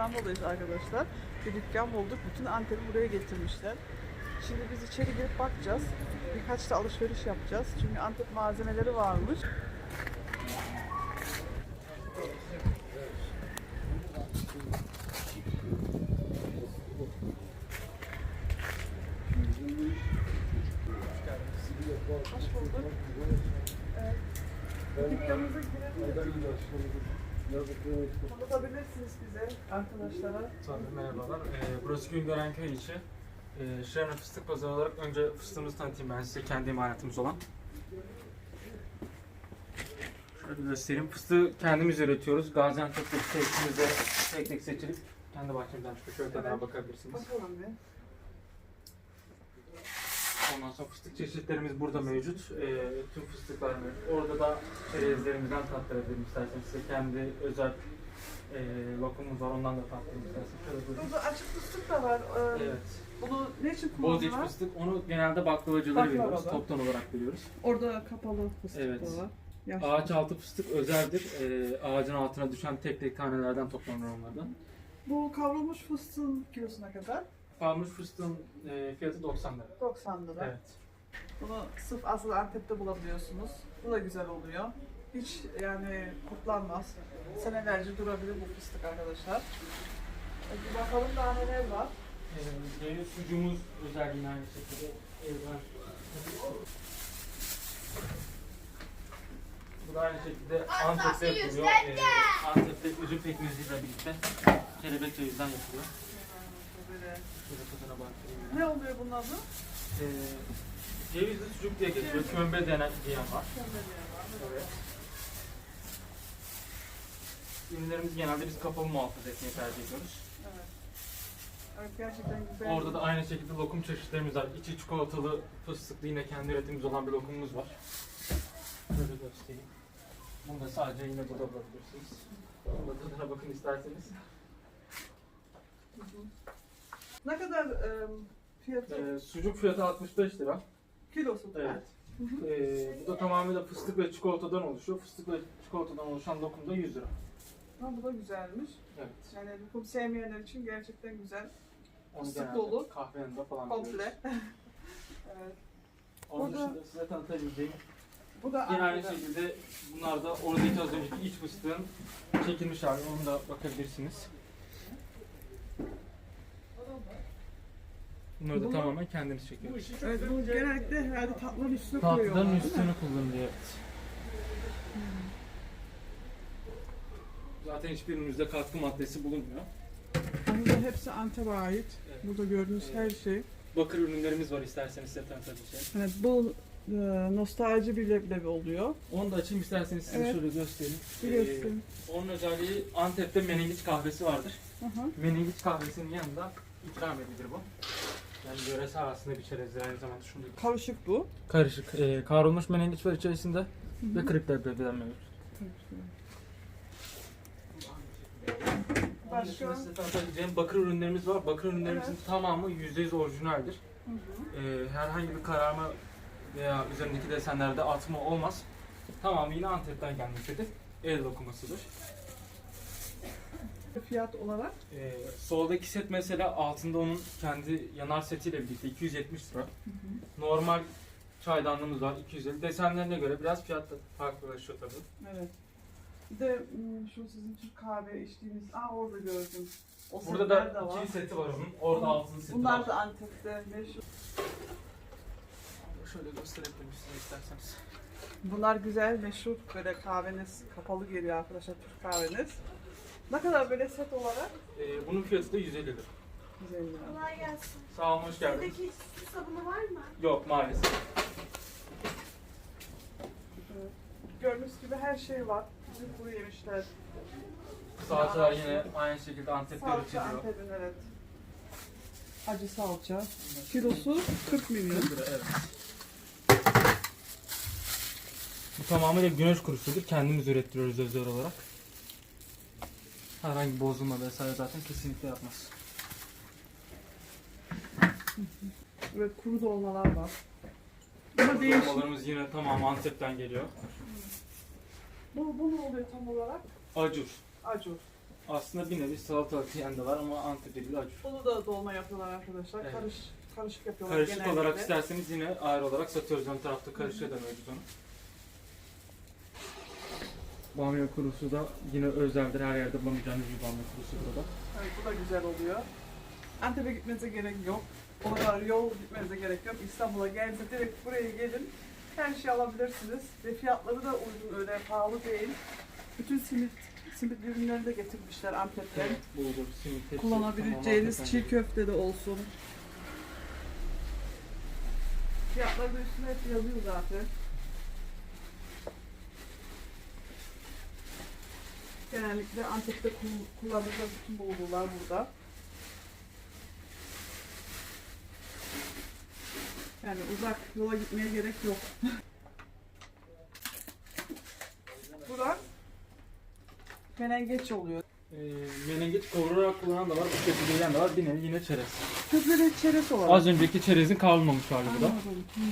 İstanbul'dayız arkadaşlar. Bir dükkan bulduk. Bütün Antep'i buraya getirmişler. Şimdi biz içeri girip bakacağız. Birkaç da alışveriş yapacağız. Çünkü Antep malzemeleri varmış. Hoş bulduk. Evet. Dükkanımıza girelim. Tanıtabilirsiniz bize arkadaşlara. Tabii merhabalar. Ee, burası Güngören Köy içi. Ee, Şırna Fıstık Pazarı olarak önce fıstığımızı tanıtayım ben size kendi imalatımız olan. Şöyle göstereyim. Fıstığı kendimiz üretiyoruz. Gaziantep'teki testimizde tek tek seçilip kendi bahçemizden çıkıyor. Şöyle Evet. bakabilirsiniz. Bakalım bir. Ondan sonra fıstık çeşitlerimiz burada mevcut. Ee, tüm fıstıklar mevcut. Orada da çerezlerimizden tattırabilirim isterseniz. Size kendi özel e, lokumumuz var. Ondan da tattırayım isterseniz. Şöyle buyurun. Burada açık fıstık da var. Ee, Evet. Bunu ne için Boz iç kullanıyorlar? fıstık. Onu genelde baklavacılara Baklava veriyoruz. da. Toptan olarak veriyoruz. Orada kapalı fıstık Evet. da var. Yaşlı. Ağaç altı fıstık özeldir. Ee, ağacın altına düşen tek tek tanelerden toplanır onlardan. Bu kavrulmuş fıstığın kilosuna kadar Kalmış fıstığın e, fiyatı 90 lira. 90 lira. Evet. Bunu sırf asıl Antep'te bulabiliyorsunuz. Bu da güzel oluyor. Hiç yani kurtlanmaz. Senelerce durabilir bu fıstık arkadaşlar. Bir bakalım daha neler var. Ee, Devlet sucuğumuz özel yine aynı şekilde. Evren. Bu da aynı şekilde Antep'te yapılıyor. Ee, Antep'te üzüm pekmeziyle birlikte kelebek cevizden yapılıyor. Böyle. Şöyle tadına baktırayım. Ne oluyor bunun adı? Ee, cevizli sucuk diye geçiyor. Kömbe denen diyen var. Kömbeliğe var. Evet. Ürünlerimizi genelde biz kapalı muhafaza etmeyi tercih ediyoruz. Evet. Evet gerçekten güzel. Orada da aynı şekilde lokum çeşitlerimiz var. İçi çikolatalı, fıstıklı yine kendi üretimimiz olan bir lokumumuz var. Şöyle göstereyim. Bunu da sadece yine burada bulabilirsiniz. Bunu da tadına bakın isterseniz. Hı hı. Ne kadar e, fiyatı? Ee, sucuk fiyatı 65 lira. Kilosu. Evet. Ee, bu da tamamıyla fıstık ve çikolatadan oluşuyor. Fıstık ve çikolatadan oluşan lokum da 100 lira. Ha, bu da güzelmiş. Evet. Yani lokum sevmeyenler için gerçekten güzel. Onu Fıstık genelde dolu. Kahve yanında falan. Komple. evet. Onun Burada- dışında size tanıtabileceğim Bu da Yine aynı şekilde bunlar da oradaki az önceki iç fıstığın çekilmiş hali. Onu da bakabilirsiniz. Bunları da Bu- tamamen kendiniz çekiyoruz. Evet, bu genellikle herhalde tatlıların üstüne Tatlıların koyuyorlar. değil mi? üstüne kullanılıyor. Evet. Zaten hiçbirimizde katkı maddesi bulunmuyor. Burada hepsi Antep'e ait. Evet. Burada gördüğünüz her şey. Bakır ürünlerimiz var isterseniz size tanıtabileceğim. Evet, bu e, nostalji bir leblebi oluyor. Onu da açayım isterseniz size Evet. şöyle göstereyim. Biliyorsun. Ee, onun özelliği Antep'te menengiç kahvesi vardır. Hı hı. Menengiç kahvesinin yanında ikram edilir bu. Yani yöresel aslında bir çerezdir aynı zamanda şunu da Karışık bu. Karışık. E, kavrulmuş menengiç var içerisinde ve kırık leblebiden mevcut. Başka? Tanıtabileceğim bakır ürünlerimiz var. Bakır ürünlerimizin Evet. tamamı %100 orijinaldir. Hı hı. E, herhangi bir kararma veya üzerindeki desenlerde atma olmaz. Tamamı yine Antep'ten gelmektedir. El dokumasıdır. Fiyat olarak E, soldaki set mesela altında onun kendi yanar setiyle birlikte 270 lira. Normal çaydanlığımız var 250. Desenlerine göre biraz fiyat da farklılaşıyor tabii. evet. Bir de m, şu sizin Türk kahve içtiğiniz, aa orada gördüm. O Burada da de var. ikili seti var onun. Orada altılı seti Bunlar var. da Antep'te meşhur. Şöyle gösterebilirim size isterseniz. Bunlar güzel, meşhur böyle kahveniz kapalı geliyor arkadaşlar Türk kahveniz. Ne kadar böyle set olarak? Ee, bunun fiyatı da 150 lira. 150 lira. Kolay gelsin. Sağ olun, hoş geldiniz. Evdeki su sabunu var mı? Yok maalesef. Evet. Gördüğünüz gibi her şey var. Bizim kuru yemişler. Salçalar yine aynı şekilde Antep'te Salça üretiliyor. Antep'in evet. Acı salça. Kilosu 40 milyon. 40 lira evet. Bu tamamıyla güneş kurusudur. Kendimiz ürettiriyoruz özel olarak. Herhangi bozulma vesaire zaten kesinlikle yapmaz. Evet kuru dolmalar var. Ama değişik. Dolmalarımız yine tamamı Antep'ten geliyor. Bu, bu ne oluyor tam olarak? Acur. Acur. Aslında bir nevi salatalık yiyen de var ama Antep'te bir acı. Bunu da dolma yapıyorlar arkadaşlar. Evet. Karış, karışık yapıyorlar Karışık olarak isterseniz yine ayrı olarak satıyoruz. Ön tarafta karışığı da mevcut onun. Bamya kurusu da yine özeldir. Her yerde bulamayacağınız bir bamya kurusu burada. Evet, bu da güzel oluyor. Antep'e gitmenize gerek yok. O kadar yol gitmenize gerek yok. İstanbul'a gelince direkt buraya gelin. Her şeyi alabilirsiniz. Ve fiyatları da uygun öyle pahalı değil. Bütün simit simit ürünlerini de getirmişler Antep'ten. Evet, bulgur, simit, hepsi Kullanabileceğiniz tamamen çiğ köfte de olsun. Fiyatları da üstüne hep yazıyor zaten. Genellikle Antep'te kul- kullanılan bütün bulgurlar burada. Yani uzak yola gitmeye gerek yok. Burak menengeç oluyor. Ee, menengeç kavurarak kullanan da var, bu şekilde yiyen de var. Bir nevi yine çerez. Köfteleri çerez olarak. Az önceki çerezin kavrulmamış hali bu da. Anladım. Hmm.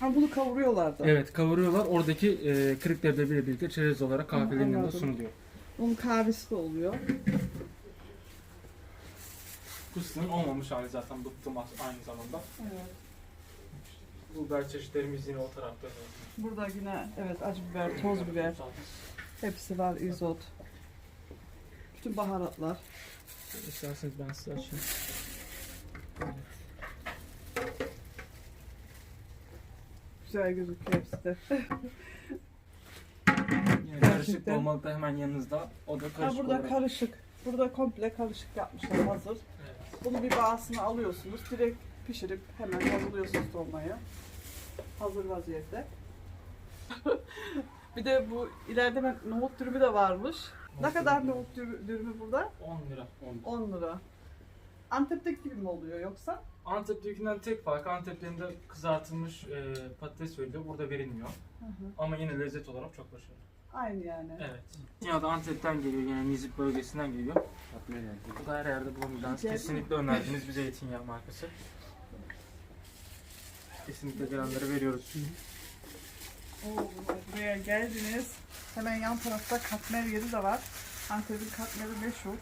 Ha bunu kavuruyorlar da. Evet kavuruyorlar. Oradaki e, kırık leblebiyle birlikte çerez olarak kahvelerin yanında anladım. sunuluyor. Onun kahvesi de oluyor. Fıstığın olmamış hali zaten bıktım as- aynı zamanda. Evet. Bulgar çeşitlerimiz yine o tarafta. Burada yine evet acı biber, toz biber hepsi var izot. Bütün baharatlar. İsterseniz ben size açayım. Güzel gözüküyor hepsi de. Karışık Gerçekten. dolmalık da hemen yanınızda. O da Ha karışık burada olarak. karışık. Burada komple karışık yapmışlar hazır. Bunu bir bağısını alıyorsunuz. Direkt pişirip hemen hazırlıyorsunuz dolmayı. Hazır vaziyette. bir de bu ileride ben nohut dürümü de varmış. Ne kadar nohut dürü- dürümü burada? 10 lira. 10. 10 lira. Antep'teki gibi mi oluyor yoksa? Antep'tekinden tek fark Antep'lerinde kızartılmış e, patates veriliyor. Burada verilmiyor. Hı hı. Ama yine lezzet olarak çok başarılı. Aynı yani. Evet. Ya da Antep'ten geliyor yani Nizip bölgesinden geliyor. Bu da her yerde bulamayacağınız Güzel. kesinlikle önerdiğimiz bir zeytinyağı markası. Kesinlikle gelenlere veriyoruz. Oo, buraya geldiniz. Hemen yan tarafta katmer yeri de var. Antep'in katmeri meşhur.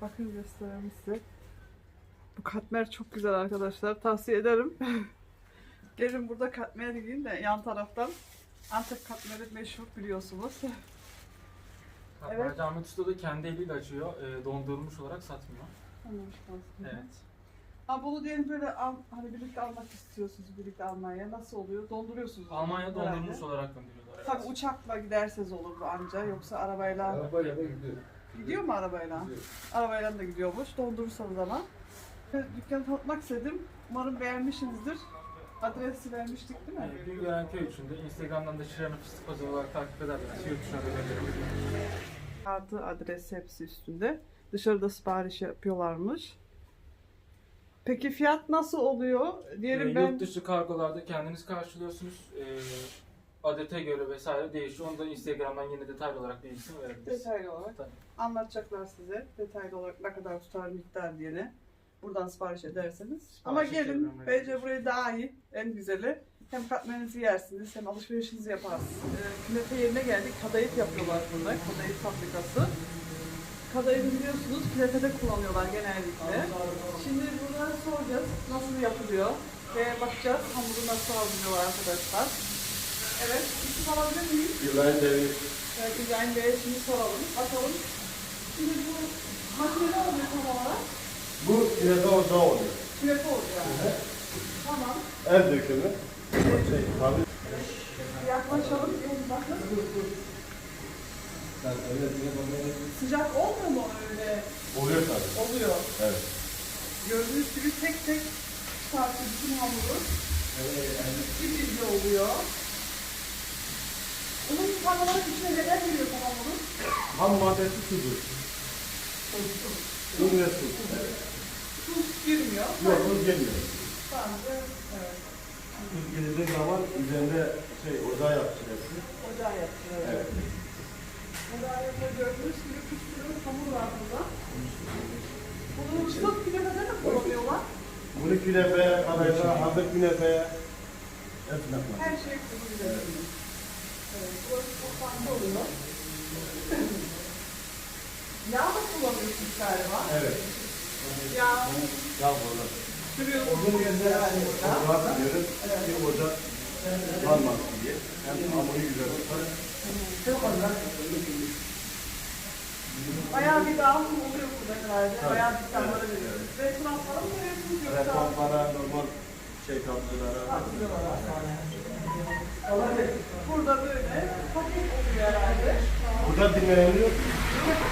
Bakın göstereyim size. Bu katmer çok güzel arkadaşlar. Tavsiye ederim. Gelin burada katmer yiyin de yan taraftan. Antep katmeri meşhur biliyorsunuz. Evet. Evet. Ahmet Usta da kendi eliyle açıyor. E, dondurulmuş olarak satmıyor. Anlamış aslında. Evet. Ha bunu diyelim böyle al, hani birlikte almak istiyorsunuz birlikte Almanya'ya nasıl oluyor? Donduruyorsunuz. Almanya herhalde. dondurulmuş olarak gönderiyorlar. evet. Tabii uçakla giderseniz olur bu anca yoksa arabayla Arabayla da gidiyor. gidiyor mu arabayla? Gidiyor. Arabayla da gidiyormuş doldurursanız ama. Dükkanı tanıtmak istedim. Umarım beğenmişsinizdir. Adresi vermiştik değil mi? Yani Güngören Köy içinde Instagram'dan da Şiran'ı fıstık pazarı olarak takip ederseniz yurt dışına da gönderebilirsiniz. Kartı, adresi hepsi üstünde. Dışarıda sipariş yapıyorlarmış. Peki fiyat nasıl oluyor? Diyelim Ee, ben Yurt dışı kargolarda kendiniz karşılıyorsunuz. Ee, adete göre vesaire değişiyor. Onu da Instagram'dan yine detaylı olarak bilgisini verebiliriz. detaylı olarak Tabii. anlatacaklar size. Detaylı olarak ne kadar tutar miktar diyene. Buradan sipariş ederseniz. Sipariş Ama gelin evet. bence burayı daha iyi. En güzeli. Hem katmerinizi yersiniz hem alışverişinizi yaparsınız. Ee, künefe yerine geldik. Kadayıf yapıyorlar burada. Kadayıf fabrikası. Kadayıfı biliyorsunuz künefede kullanıyorlar genellikle. Şimdi burada soracağız nasıl yapılıyor ve bakacağız hamuru nasıl hazırlıyorlar arkadaşlar. Evet, isim alabilir miyim? Yılan devi. Evet, İbrahim Bey'e şimdi soralım. Bakalım. Şimdi bu makine ne oluyor tam olarak? Bu künefe ocağı oluyor. Künefe oluyor yani. Tamam. El dökümü. Şey, tabii. Yaklaşalım. Bakın. Öyle künefe Sıcak olmuyor mu öyle? oluyor tabii. Oluyor. Evet. Gördüğünüz gibi tek tek çıkartıyor bütün hamuru. Bir bilgi oluyor. Bunun tam olarak içine neler giriyor bu hamurun? Ham maddesi sudur. Un ve su. Evet. Tuz girmiyor. Yok tuz gelmiyor. Sadece evet, Tuz gelecek zaman üzerinde şey ocağı yapacağız. ocağa yapıyor. Evet. Ocağa yapıyor. Gördüğünüz gibi pişiriyor hamur var burada. Bunu çıtlık künefede de kullanıyorlar. Bunu künefeye, kadayıfa, hazır künefeye hepsine koy. Her şey kullanılıyor. Evet, burası çok farklı oluyor. Yağ da kullanıyorsunuz galiba. Evet. Yağ Ya burada. sürüyorsunuz herhalde burada. Rahat ediyoruz. Bir ocak kalmasın diye. Hem hamuru güzel tutar. Bayağı bir dağılım oluyor burada herhalde. Bayağı bir falan mı veriyorsunuz yoksa? Refahlara, normal şey tatlılara. Burada böyle paket oluyor herhalde. Burada dinleniyor.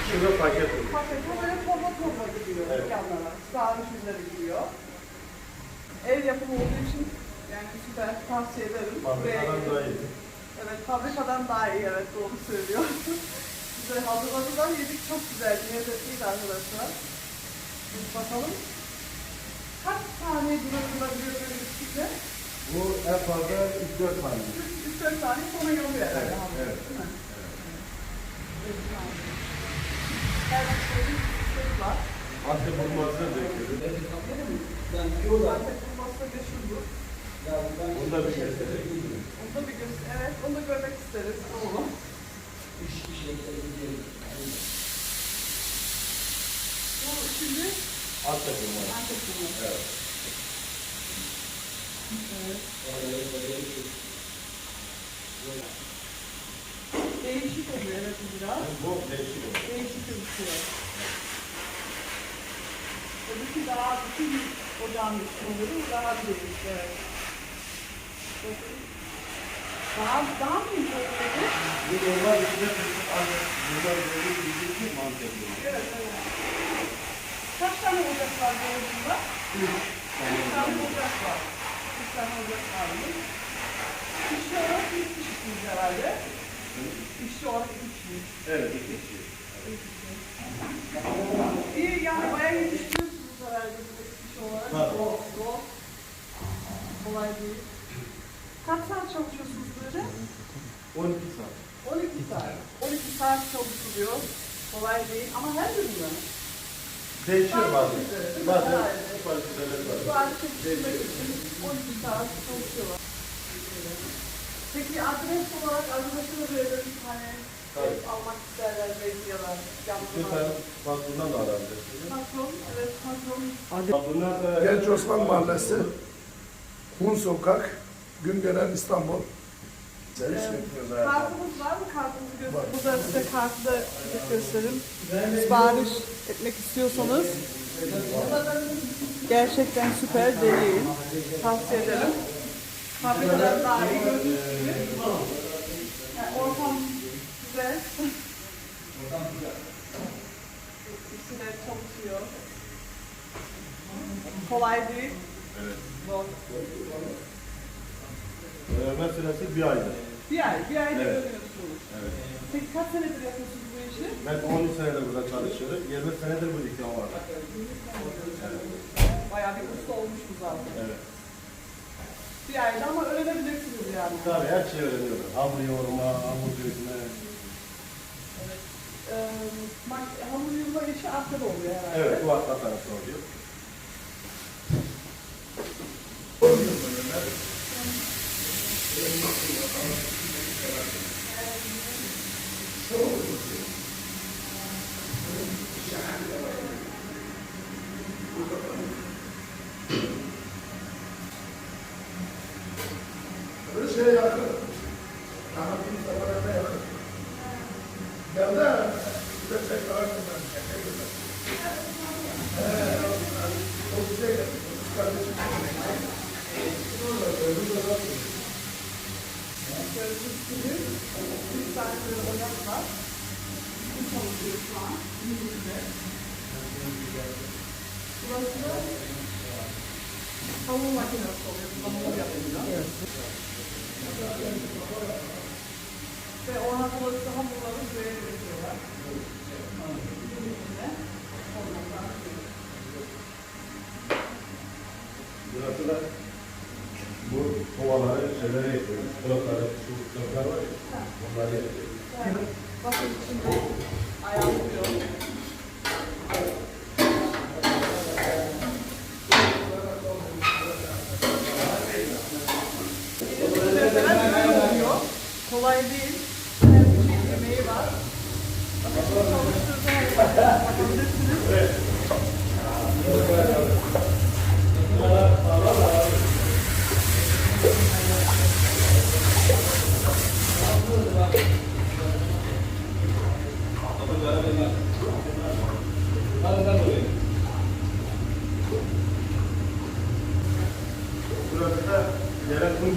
Şurada paket oluyor. Paket o böyle torba torba gidiyor Evet. yanlara. Sipariş üzeri gidiyor. Ev yapımı olduğu için yani süper tavsiye ederim. Fabrikadan daha iyi. Evet fabrikadan daha iyi evet doğru söylüyor. Güzel hazırladılar yedik çok güzel lezzetliydi arkadaşlar. Biz bakalım. Kaç tane durabiliyor böyle şekilde? Bu en fazla 3-4 tane. 3-4 tane sonra yolluyor herhalde. Evet, evet. değil mi? Her bir şeyin bir var. Antep hurması döküyoruz. Antep kurması da bir gösterelim. Onu da bir göster, evet onu da görmek isteriz. Doğru. Bu şimdi Antep hurması. Antep kurması. Evet. Değişik oluyor evet biraz. Bu değişik olur. Değişik bir şey. Öbürkü daha bütün ocağın üstü oluyor. Daha bir değişik evet. Bakın. Daha, daha mı iyi oluyor? Bu normal içinde fıstık antep. Bunlar böyle bildiğin gibi antep hurması. Evet evet. Kaç tane ocak var bu ocakta? Üç tane ocak var. Üç tane ocak var mı? İşçi olarak üç kişisiniz herhalde. İşçi olarak üç. Evet, iki kişi. İyi yani bayağı yetiştiriyorsunuz herhalde bu iş olarak. Tabii. Zor, zor. Kolay değil. Kaç saat çalışıyorsunuz böyle? 12 saat. 12 saat. 12 saat çalışılıyor. Kolay değil ama her gün mü? Değişiyor bazen. Bazen sipariş üzerleri var. Yetiştirmek için 12 saat çalışıyorlar. Peki adres olarak arkadaşına böyle bir tane Tabii. ev almak isterler belki ya da Lütfen yanlılar. patrondan da arayabilirsiniz. Patron, evet patron. Patronlar da... Genç Osman Mahallesi, Hun Sokak, Güngören İstanbul. Servis yapıyoruz hayatım. Kartımız var mı? Kartımızı göster. Burada size kartı da göstereyim. Sipariş etmek istiyorsanız gerçekten süper değil. Tavsiye ederim. Fabrikadan daha iyi gördüğünüz gibi. Yani ortam güzel. İkisi de çalışıyor. Kolay değil. Evet. Zor. Öğrenme süresi bir aydır. Bir ay, bir ayda Evet. Evet. Peki kaç senedir yapıyorsunuz bu işi? Ben 13 senedir burada çalışıyorum. 20 senedir bu dükkan var. Bayağı bir usta olmuş bu zaten. Evet. Bir ayda ama öğrenebilirsiniz yani. Tabii her şeyi öğreniyorum. Hamur yoğurma, hamur dökme. Ee, mak- hamur yumma işi arkada oluyor herhalde. Evet, bu arka tarafta oluyor. Bir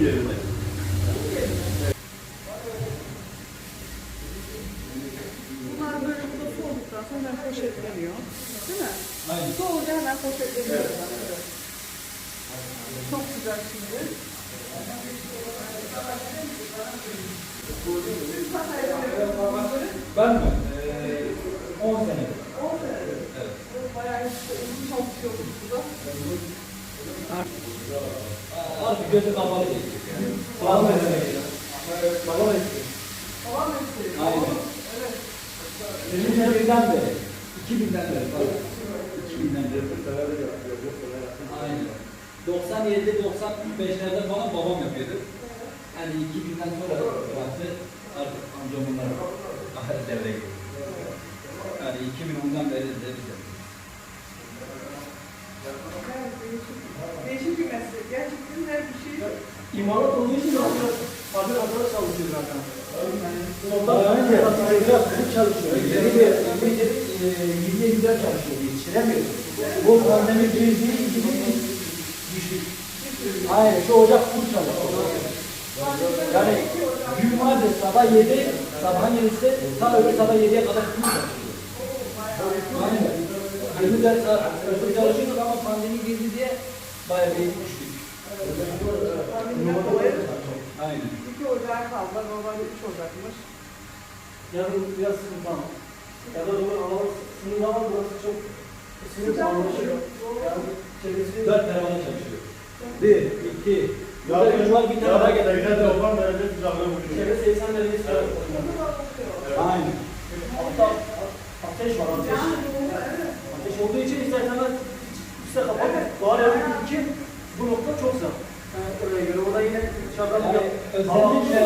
yere kum yerinde. Bunlar böyle burada soğuduktan sonra hemen poşetleniyor. Değil mi? Aynen. Soğuyunca hemen poşetleniyor. Çok güzel şimdi. Ben mi? Ee, 10 sene. Bayağı çok şey oldu burada. Artık gözü kapalı değil. Sağ olun. Baba mesleği. Falan mesleği. Aynen. Evet. Bizim senemizden beri. 2000'den beri. pardon. 2000'den beri. Aynen. 97 95'lerde falan babam yapıyordu. Yani 2000'den sonra bıraktı. Artık amcam bunlar devreye girdi. Yani 2010'dan beri de biz yapıyoruz. Evet, değişik. Değişik bir meslek. Gerçekten her bir şey İmalat olduğu için fabrikada çalışıyor zaten. Yani biraz çalışıyor. Yeni bir, yeni bir, e, güzel çalışıyor. Yetiştiremiyoruz. Bu pandemi girdiği gibi. Aynen şu ocak full çalışıyor. Yani cumartesi sabah 7, sabahın 7'si ta öbür sabah 7'ye kadar full çalışıyor. Aynen. 24 saat öbür çalışıyorduk ama pandemi girdi diye bayağı bir düştük. Aynen. iki ocağa kaldı. Normalde üç ocakmış. Yazın biraz sıkıntı ama. Ya da doğru hava sınırda var burası çok ısınıyor kalmışıyor. Yani çevresi 4 terabayla çalışıyor. 1, 2, Burada üç var bir tane daha Yarın getirdim. tekrar 90 derece sıcaklığı buluyor. çevre 80 derece sıcak. Aynen. Hatta ateş var ateş. Ateş olduğu için isterseniz üstte kapat. Doğal yakın iki bu nokta çok sıcak. Yani oraya göre orada yine dışarıdan Yani bir özellikle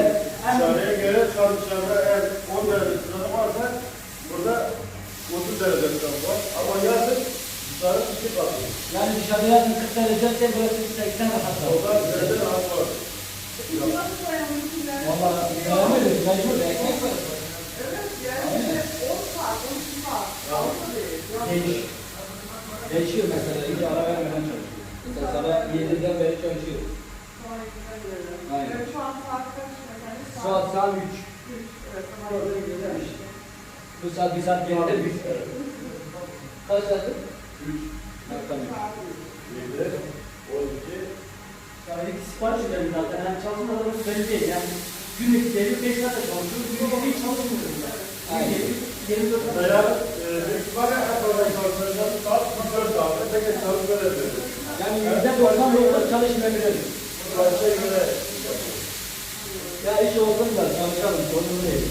en Dışarıya göre dışarıda eğer 10 derece sıcaklık varsa burada 30 derece sıcaklık var. Ama yazın dışarı ışık atıyor. yani dışarıda yazın 40 derece ise burası 80 rahat var. 90 derece rahat var. Valla göremedik. Mecbur ekmek var. Değiş. Değişiyor mesela. Hiç ara vermeden çalışıyor. Mesela sabah 7'den beri çalışıyor. Aynen. Şu an saat kaç efendim? Saat saat 3. Evet, sabah Bu saat bir saat geride 3. Kaç saat? 3. Tamam. 7, 12, Yani ilk sipariş verelim zaten. Yani çalışmalarımız belli değil. Yani günlük geliyor 5 saat çalışıyoruz. Günlük hiç çalışmıyoruz. Günlük 24 saat. veya hep oradan çalışacağız. Saat 24 saatte tek çalışma yapıyoruz. Yani %99 çalışmayabiliriz. Başka göre Ya iş olsun da çalışalım, sorun değil.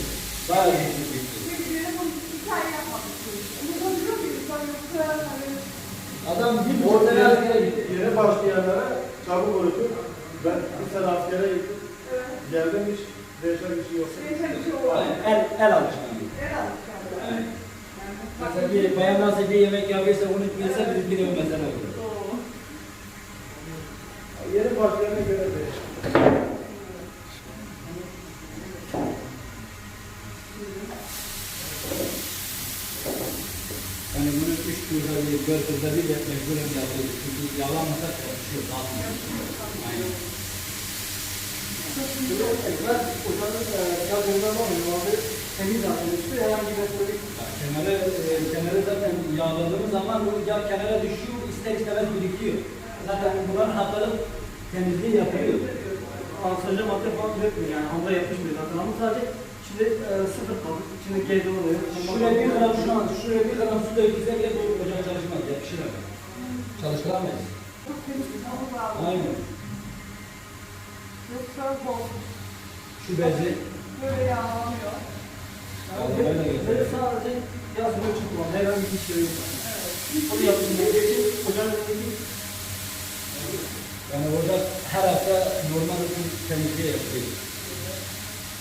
Daha iyi bir şey. Adam bir o buçuk lira askere gitti. yeni başlayanlara çabuk öğretir. Ben bir sene askere gittim. Geldim hiç değişen bir şey yok. Aynen, El, el alışkanlığı. Aynen. Mesela bir bayan nasıl bir yemek yapıyorsa onu bilse bir bir mesela olur. Yeni başlayana göre değişir. Yani bunu üç turda bir, turda bir yap- mecburen yapıyoruz. Çünkü yalanmasa çalışıyor, kalkmıyor. Aynen. Ben ocanın yazılımdan var. Normalde temiz üstü. Herhangi bir Ya Kenara, e, kenara zaten yağladığımız zaman bu yağ kenara düşüyor, ister istemez birikiyor. Zaten bunların haftalık temizliği yapıyor. kanserojen madde falan üretmiyor. Yani hamura yapışmıyor zaten. Ama sadece içinde e, sıfır kalır. İçinde gezi oluyor. Şuraya bir gram şu an, şuraya bir gram su dökülse bile bu hemen. Çalıştıramayız. Aynen. Yoksa bol. Şu bezi, Böyle yağlanıyor. yani böyle Böyle sadece yazma kullanılıyor. Herhangi bir şey yok. Onu yapıldığı için ocağın önündeki Yani ocak her hafta normal bir temizliği yapıyor.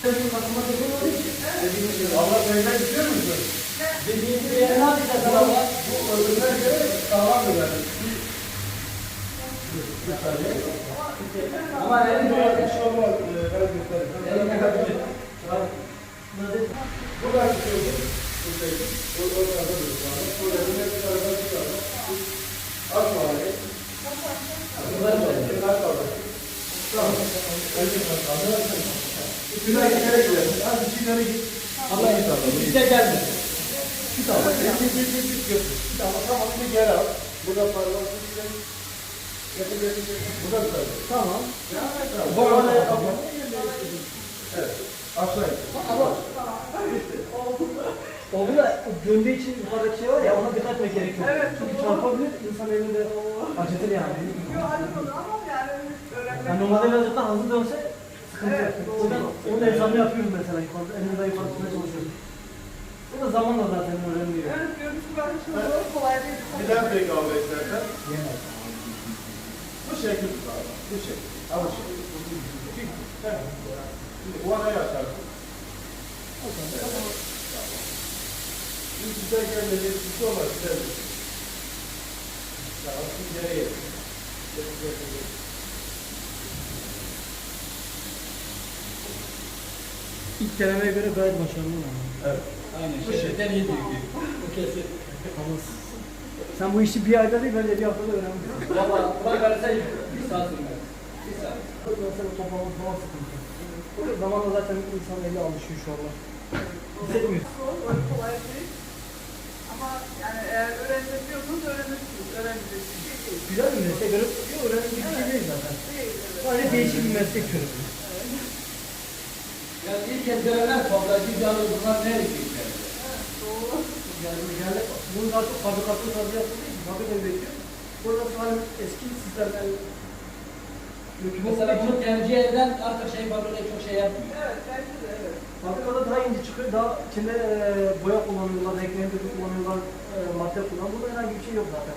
Sen şu kasıma takılmadığı için dediğimiz şey. Allah benden istiyor musun? Dediğim gibi ne yapacağız ama bu öbürüne göre sağlam bir yani. Ama elin Bir şey olmaz. Ee, Ben göstereyim. Buradan çıkıyorsun. Buradayız. Orada orada duruyorsun. Burada bir net tarafa çıkıyorsun. Açma orayı. Bunlar kaldı. Tamam. Önce kaldı. Üstüne geçerek gidelim. Hadi içine git. Allah Bize geldi. Git ama. Git git git git git. Git ama tamam bir geri al. Burada parmak üstüne. Getir getir getir. Burada bir tarafa. Tamam. Bu arada yapalım. Evet. Aşağı in. Oldu da döndüğü için yukarıdaki şey var ya ona dikkat etmek gerekiyor. Evet. Çünkü çarpabilir, insan elinde acıtır yani. Yok acımadı ama yani Yani normalde birazcık daha hızlı dönse Evet, yok. doğru. O yüzden onun hesabını yapıyoruz mesela yukarıda. Daha yukarı tutmaya çalışıyoruz. Bu da zamanla zaten zor kolay değil. Bir daha tek al istersen. Bu şekil abi. Bu şekil. Bu şekil. Tamam. Şimdi bu anayı açarsın. Şimdi güzel gelmeyecek bir şey olmaz. Güzel bir şey. Tamam. Şimdi geriye. Gel, gel, gel. İlk kelimeye göre gayet başarılı ama. Evet. Aynen. Bu şeyden iyi diyor. Bu kesin. Tamam. Sen bu işi bir ayda değil, bence bir haftada öğrenmişsin. Valla bana versen bir saat sürmez. Bir saat. Mesela toplamak falan sıkıntı. Burada zamanla zaten insan eli alışıyor şu anda. Hissetmiyor. Zor, kolay değil. Ama yani eğer öğrenebiliyorsanız öğrenirsiniz. Öğrenecek bir değil. Güzel bir meslek. Öğrenecek bir şey değil zaten. Değil, evet. Sadece değişik bir meslek türü. Yani ilk kez görenler bir canlı bunlar ne erkekler? Yani yani bunun daha çok fabrikasyon tarzı yapıldığı için fabrika üretiyor. Burada sadece eski dökümü Mesela bunu tercih eden artık şey fabrikayı çok şey yapmıyor. Evet, bence de evet. fabrikada daha ince çıkıyor, daha içinde e, boya kullanıyorlar, renklerini döküm kullanıyorlar, e, madde kullanıyorlar. Burada herhangi bir şey yok zaten.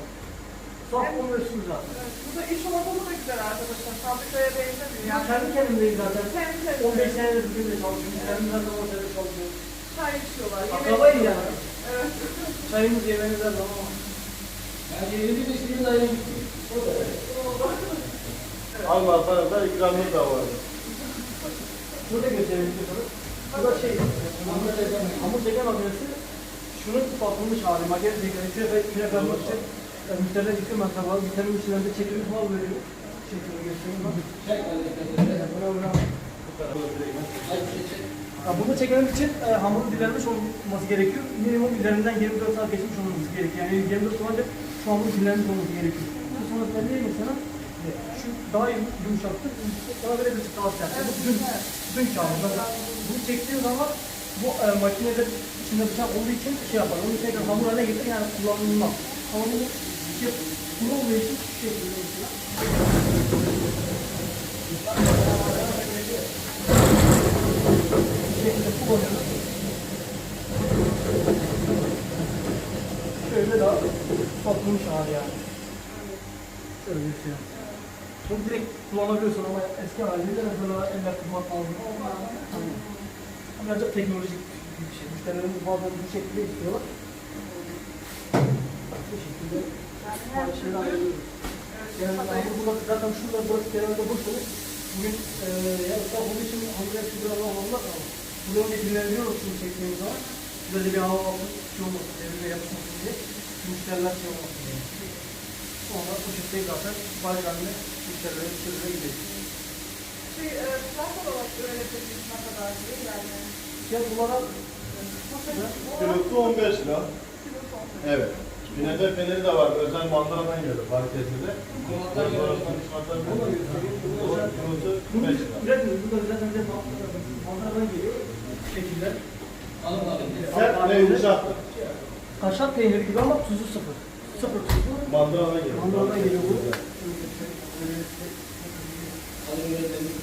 Saf kullanıyorsunuz zaten. Evet, Burada iş ortamı da güzel arkadaşlar. Fabrikaya benzemiyor. Yani Yani kendi kendimdeyiz zaten. kendi kendine 15 senedir bugün de çalışıyoruz. Kendimden de ortada çalışıyoruz. çay içiyorlar. yemek Akrabayız yani. Evet. Çayımız, yemeğimiz her zaman var. Yani 20 beşliğin ayı gitti. O da. Alma sana da ikramımız da var. Şunu da gösterelim istiyorsanız. Bu da şey, hamur çeken, hamur çeken makinesi. Şunun patlamış hali, makine çeken, içine ve içine koymak için e, müşteriler gidiyor mesela vitamin içinden de çekilmiş mal veriyor. Şeklini göstereyim bak. Çek. Buna buna. Ay çek çek. Bunu çekmemiz için e, hamurun dilenmiş olması gerekiyor. Minimum üzerinden 24 saat geçmiş olması gerekiyor. Yani 24 saat önce şu hamurun dilenmiş olması gerekiyor. Bu sonrasında ne mesela? e, Şu daha yumuşaktır, daha böyle bir daha sert. Bu dün, dün kağıdı. Bunu çektiğin zaman bu e, makinede içinde bıçak olduğu için şey yapar. Onu tekrar hamur haline getirir yani kullanılmaz. Ama bunu kuru olduğu için şu şekilde mesela. Bu şekilde kullanıyoruz. Şöyle daha patlamış hali yani. Şöyle bir şey. Bunu direkt kullanabiliyorsun ama eski haliyle mesela elle tutmak lazım. Hani birazcık teknolojik bir şey. Müşterilerimiz bazen bu şekilde istiyorlar. Bu şekilde siparişleri ayırıyoruz. Yani burada zaten şurada burası kenarda boşalır. Bugün eee ya ıslak olduğu için hamile şu biraz alanlar ama burada önce dinlendiriyoruz şunu çektiğimiz zaman. Böyle bir hava almak şey olmasın, devrine yapışmasın diye. Müşteriler şey olmasın diye. Sonra bu şekilde zaten haline müşterilere müşterilere gidiyor. Şey, e, fiyat olarak öğretebiliriz ne kadar değil yani. Fiyat olarak Kilosu 15 lira. Evet. Günefe peyniri de var. Özel mandıradan geliyor marketinde. Kulaklar yorulmuş. Kilosu bunu 5 lira. Burada zaten bize manzaradan geliyor. Alın. Sert ve yumuşaktır. Kaşar peyniri gibi ama tuzu sıfır. Sıfır tuzu. Mandıradan geliyor. Mandıradan geliyor bu. Öğretmenim.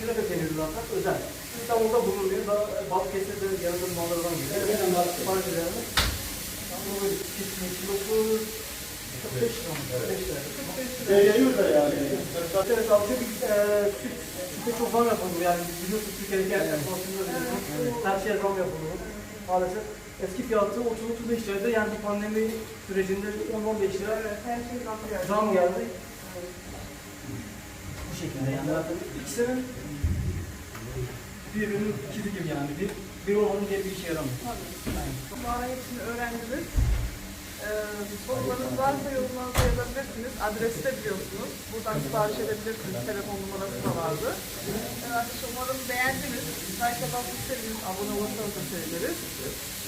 Günefe peyniri zaten özel. İstanbul'da bulunmuyor. Daha Balıkesir'de yanında manzaradan geliyor. Evet, ben baktım. Sipariş üzerine. Ama böyle kesin kilosu 45 lira mı? 45 lira. Da yani. Evet abi bir e, süt, süte çok zam yapıldı yani biliyorsunuz Türkiye'deki her yer konusunda. Her şeye zam yapıldı. Maalesef eski fiyatı 30-35 liraydı yani bu pandemi sürecinde 10-15 lira Her şey zam geldi. zam geldi. Bu şekilde yani zaten ikisinin birbirinin ikizi gibi yani bir, bir olanın diğer bir işe yaramıyor. Aynen. Bana hepsini öğrendiniz. Ee, sorularınız varsa yorumlarınızı yazabilirsiniz. Adresi de biliyorsunuz. Buradan sipariş edebilirsiniz. Telefon numarası da vardı. Evet, umarım beğendiniz. Like seviniriz. Abone olursanız da seviniriz.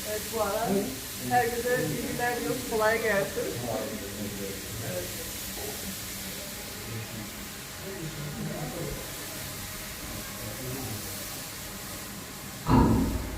Evet bu ara herkese iyi günler diliyoruz. Kolay gelsin.